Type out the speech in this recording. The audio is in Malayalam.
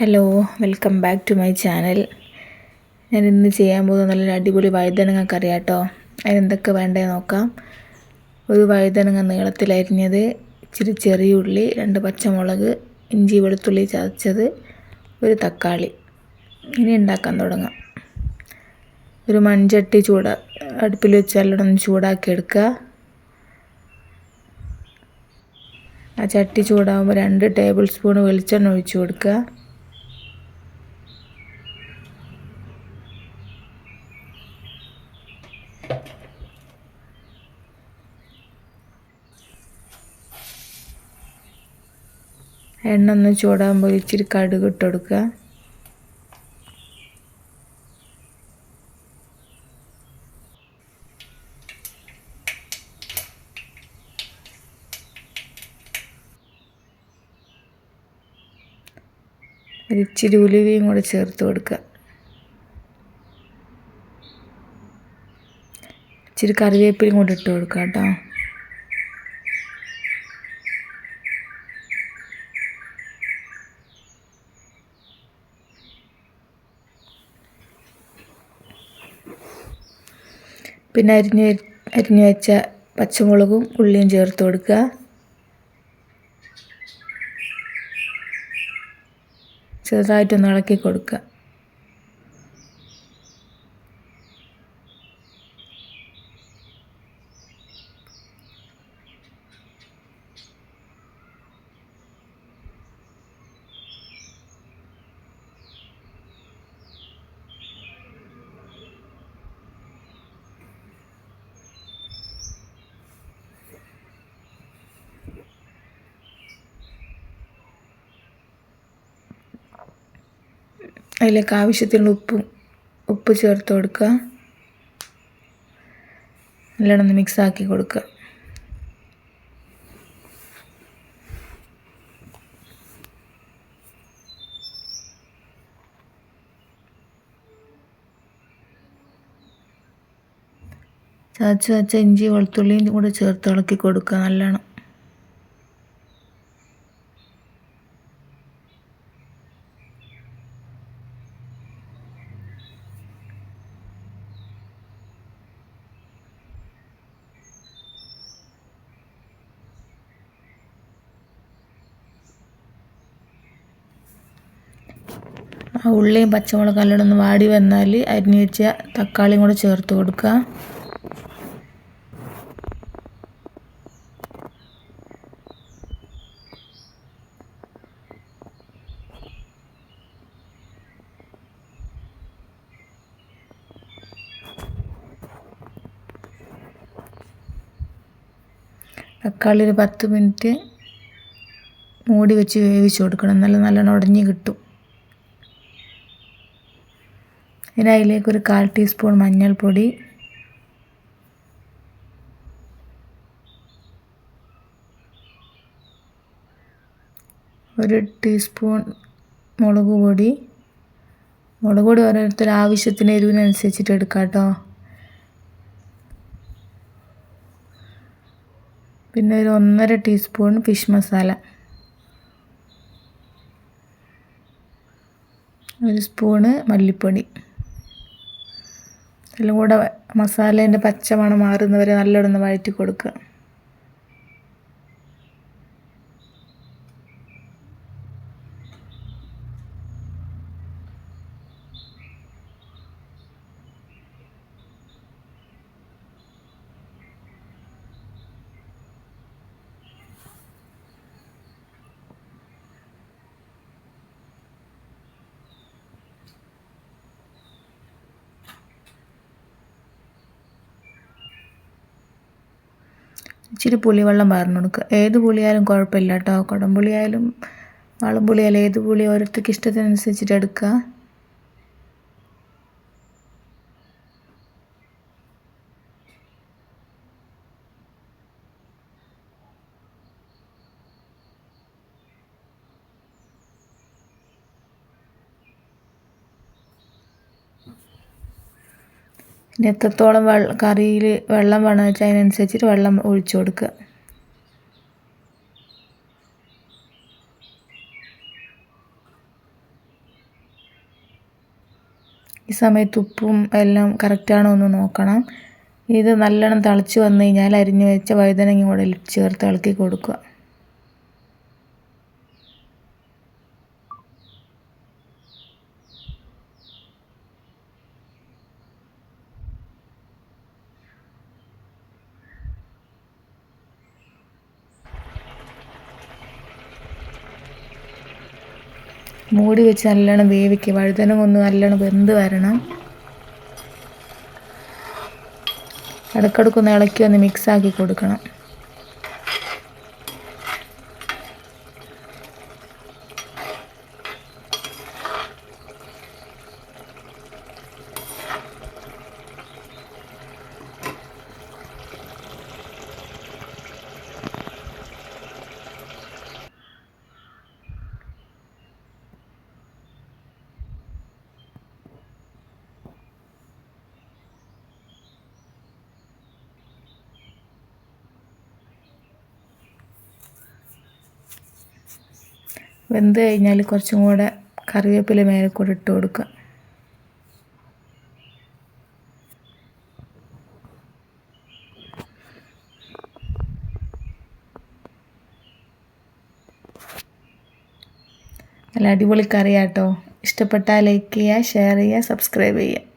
Hello welcome back to my channel ഞാൻ ഇന്ന് ചെയ്യാൻ പോകുന്ന നല്ലൊരു അടിപൊളി വഴുതനങ്ങ കറി കേട്ടോ അതിനെന്തൊക്കെ വേണ്ടേ നോക്കാം. ഒരു വഴുതനങ്ങ നീളത്തിലരിഞ്ഞത് ഇച്ചിരി ചെറിയ ഉള്ളി രണ്ട് പച്ചമുളക് ഇഞ്ചി വെളുത്തുള്ളി ചതച്ചത് ഒരു തക്കാളി. ഇനി ഉണ്ടാക്കാൻ തുടങ്ങാം. ഒരു മൺചട്ടി ചൂട അടുപ്പിൽ വെച്ച് നല്ലോണം ചൂടാക്കി എടുക്കുക. ആ ചട്ടി ചൂടാകുമ്പോൾ രണ്ട് ടേബിൾ സ്പൂൺ വെളിച്ചെണ്ണ ഒഴിച്ചു കൊടുക്കുക. എണ്ണ ഒന്ന് ചൂടാകുമ്പോൾ ഇച്ചിരി കടുക് ഇട്ട് കൊടുക്കുക. ഒരിച്ചിരി ഉലുവയും കൂടെ ചേർത്ത് കൊടുക്കുക. ഇച്ചിരി കറിവേപ്പിലയും കൂടെ ഇട്ട് കൊടുക്കുക കേട്ടോ. പിന്നെ അരിഞ്ഞ അരിഞ്ഞ് വെച്ച പച്ചമുളകും ഉള്ളിയും ചേർത്ത് കൊടുക്കുക. ചെറുതായിട്ടൊന്ന് ഇളക്കി കൊടുക്കുക. അതിലേക്ക് ആവശ്യത്തിനുള്ള ഉപ്പും ഉപ്പ് ചേർത്ത് കൊടുക്കുക. നല്ലോണം ഒന്ന് മിക്സ് ആക്കി കൊടുക്കുക. ചതച്ച് വെച്ച ഇഞ്ചി വെളുത്തുള്ളിയും കൂടെ ചേർത്ത് ഇളക്കി കൊടുക്കുക നല്ലോണം. ഉള്ളിയും പച്ചമുളകും നല്ലോണം ഒന്ന് വാടി വന്നാൽ അരിഞ്ഞ് വെച്ച തക്കാളിയും കൂടെ ചേർത്ത് കൊടുക്കുക. തക്കാളി ഒരു പത്ത് മിനിറ്റ് മൂടി വെച്ച് വേവിച്ച് കൊടുക്കണം. നല്ല നല്ലോണം ഉടഞ്ഞ് കിട്ടും. ഇനി അതിലേക്ക് ഒരു കാൽ ടീസ്പൂൺ മഞ്ഞൾപ്പൊടി. ഒരു ടീസ്പൂൺ മുളക് പൊടി. മുളക് പൊടി ഓരോരുത്തർ ആവശ്യത്തിന് എരിവിനനുസരിച്ചിട്ട് എടുക്കാം കേട്ടോ. പിന്നെ ഒരു ഒന്നര ടീസ്പൂൺ ഫിഷ് മസാല. ഒരു സ്പൂണ് മല്ലിപ്പൊടി. എല്ലാം കൂടെ മസാലേന്റെ പച്ചമണം മാറുന്നവരെ നല്ലോണം ഒന്ന് വഴറ്റി കൊടുക്കുക. ഇച്ചിരി പുളിവെള്ളം വാർന്നു കൊടുക്കുക ഏത് പുളിയായാലും കുഴപ്പമില്ല കേട്ടോ കുടംപുളിയായാലും വളംപുളിയായാലും ഏത് പുളി ഓരോരുത്തർക്ക് ഇഷ്ടത്തിനനുസരിച്ചിട്ട് എടുക്കുക പിന്നെ എത്രത്തോളം വെള്ളം കറിയിൽ വെള്ളം വേണം വെച്ചാൽ അതിനനുസരിച്ചിട്ട് വെള്ളം ഒഴിച്ചു കൊടുക്കുക. ഈ സമയത്ത് ഉപ്പും എല്ലാം കറക്റ്റാണോ എന്ന് നോക്കണം. ഇത് നല്ലോണം തിളച്ച് വന്നു കഴിഞ്ഞാൽ അരിഞ്ഞു വെച്ച വഴുതനങ്ങ കൂടെ ചേർത്ത് ഇളക്കി കൊടുക്കുക. മൂടി വെച്ച് നല്ലോണം വേവിക്കുക വഴുതന ഒന്ന് നല്ലോണം വെന്ത് വരണം. ഇടക്കിടക്കൊന്ന് ഇളക്കി ഒന്ന് മിക്സാക്കി കൊടുക്കണം. വെന്ത് കഴിഞ്ഞാൽ കുറച്ചും കൂടെ കറിവേപ്പില മേലെ കൂടെ ഇട്ട് കൊടുക്കുക. നല്ല അടിപൊളി കറിയാട്ടോ. ഇഷ്ടപ്പെട്ടാൽ ലൈക്ക് ചെയ്യുക ഷെയർ ചെയ്യുക സബ്സ്ക്രൈബ് ചെയ്യുക.